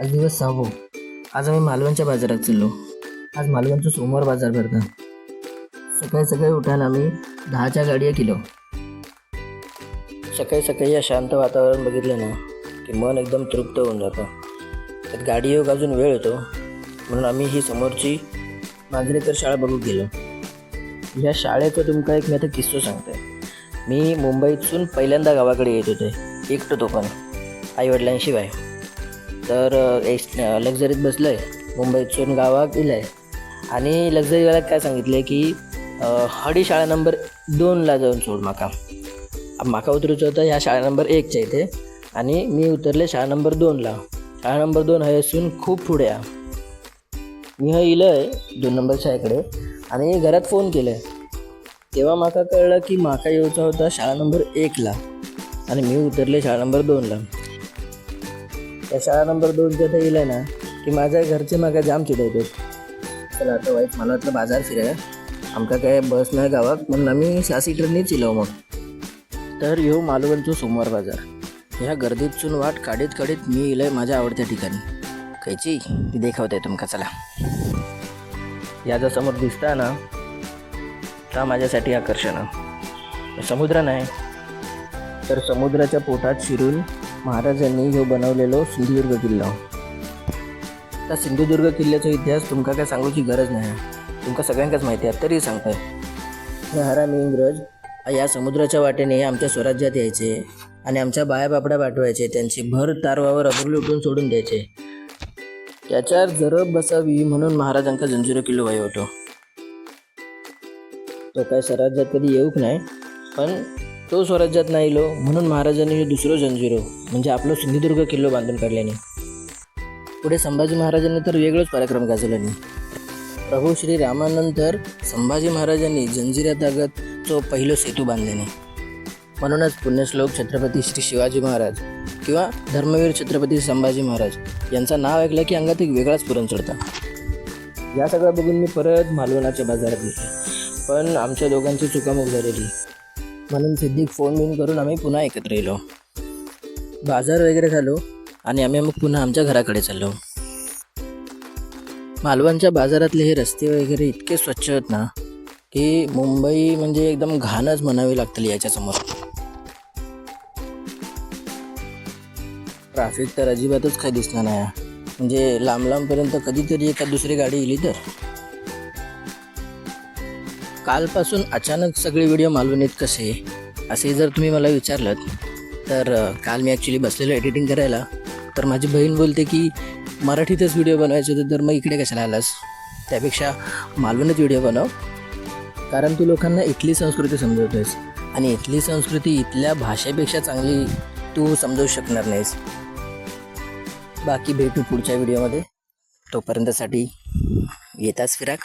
आज दिवस सहावो. आज आम्ही मालवणच्या बाजारात चाललो. आज मालवणचं सोमवार बाजार भरता. सकाळी सकाळी उठायला आम्ही दहाच्या गाड्या केलो सकाळी सकाळी या शांत वातावरण बघितलं ना की मन एकदम तृप्त होऊन जातं. त्यात गाडी योग अजून वेळ येतो. म्हणून आम्ही ही समोरची मांजरेकर शाळा बघू गेलो. या शाळेचा तुमका एक मी आता किस्सो सांगते मी मुंबईतून पहिल्यांदा गावाकडे येत होते. एकटं तो पण. आईवडिलांशिवाय. तर एस लक्झरीत बसलं आहे मुंबईतून गावात दिलं आहे आणि लक्झरीवाल्यात काय सांगितलं आहे की हडी शाळा नंबर दोनला जाऊन सोड माका. माका उतरूचं होतं ह्या शाळा नंबर एकच्या इथे. आणि मी उतरले शाळा नंबर दोनला शाळा नंबर दोन हय असून खूप पुढे आ. मी हे इलं आहे दोन नंबर शाळेकडे. आणि घरात फोन केलं आहे तेव्हा माका कळलं की माका येऊचा होता शाळा नंबर एकला आणि मी उतरले शाळा नंबर दोनला त्या शाळा नंबर दोनच्या ते येईल ना की माझ्या घरचे मागा जाम चिडवतात चला आता वाईट मला वाटलं बाजार फिराय आमका काय बस नाही गावात म्हणून आम्ही सहा सीटरनीच इलो मग. तर येऊ मालवणचो सोमवार बाजार. ह्या गर्दीतून वाट काढीत काढीत मी इलय माझ्या आवडत्या ठिकाणी. खायची ती देखावते तुमका चला. या जर समोर दिसता ना का माझ्यासाठी आकर्षण. आहे. समुद्र नाही तर समुद्राच्या पोटात शिरून महाराजांनी ह्यो बनवलेलो सिंधुदुर्ग किल्ला. त्या सिंधुदुर्ग किल्ल्याचा इतिहास तुमका काय सांगूची गरज नाही. तुमका सगळ्यांकाच माहिती आहे तरी सांगताय. हरामी इंग्रज. या समुद्राच्या वाटेने आमच्या स्वराज्यात यायचे आणि आमच्या बाया बापड्या पाठवायचे त्यांची भर तारवावर अबूर लुटून सोडून द्यायचे. त्याच्यावर जरब बसावी म्हणून महाराजांका जंजिरो किल्लो होतो. तो काय स्वराज्यात कधी येऊक नाही पण तो स्वराज्यात नाही इलो म्हणून महाराजांनी हे दुसरं जंजिरो म्हणजे आपलं सिंधुदुर्ग किल्लो बांधून काढल्याने. पुढे संभाजी महाराजांनी तर वेगळंच पराक्रम गाजवल्याने. प्रभू श्री रामानंतर संभाजी महाराजांनी जंजिरा तागत तो पहिलं सेतू बांधल्याने. म्हणूनच पुण्यश्लोक छत्रपती श्री शिवाजी महाराज किंवा धर्मवीर छत्रपती संभाजी महाराज यांचं नाव ऐकलं की अंगात एक वेगळाच पुरण चढता. या सगळं बघून मी परत मालवणाच्या बाजारात गेले पण आमच्या दोघांची चुकामुक झालेली. म्हणून सिद्धिक फोन बिन करून आम्ही पुन्हा एकत्र येलो बाजार वगैरे झालो आणि आम्ही मग पुन्हा आमच्या घराकडे चाललो. मालवणच्या बाजारातले हे रस्ते वगैरे इतके स्वच्छ आहेत ना की मुंबई म्हणजे एकदम घाणच म्हणावी लागतील याच्यासमोर. ट्रॅफिक तर अजिबातच काही दिसणार नाही. म्हणजे लांब लांबपर्यंत कधीतरी एखाद दुसरी गाडी येली तर. कालपासून अचानक सगळे व्हिडिओ मालवणीत कसे? असे जर तुम्ही मला विचारलं तर काल मी ॲक्च्युली बसलेलो एडिटिंग करायला. तर माझी बहीण बोलते की मराठीतच व्हिडिओ बनवायचे होते तर मग इकडे कशाला आलास? त्यापेक्षा मालवणच व्हिडिओ बनव. कारण तू लोकांना इथली संस्कृती समजवतोयस. आणि इथली संस्कृती इथल्या भाषेपेक्षा चांगली तू समजवू शकणार नाहीस. बाकी भेटू पुढच्या व्हिडिओमध्ये. तोपर्यंतसाठी येताच फिराक.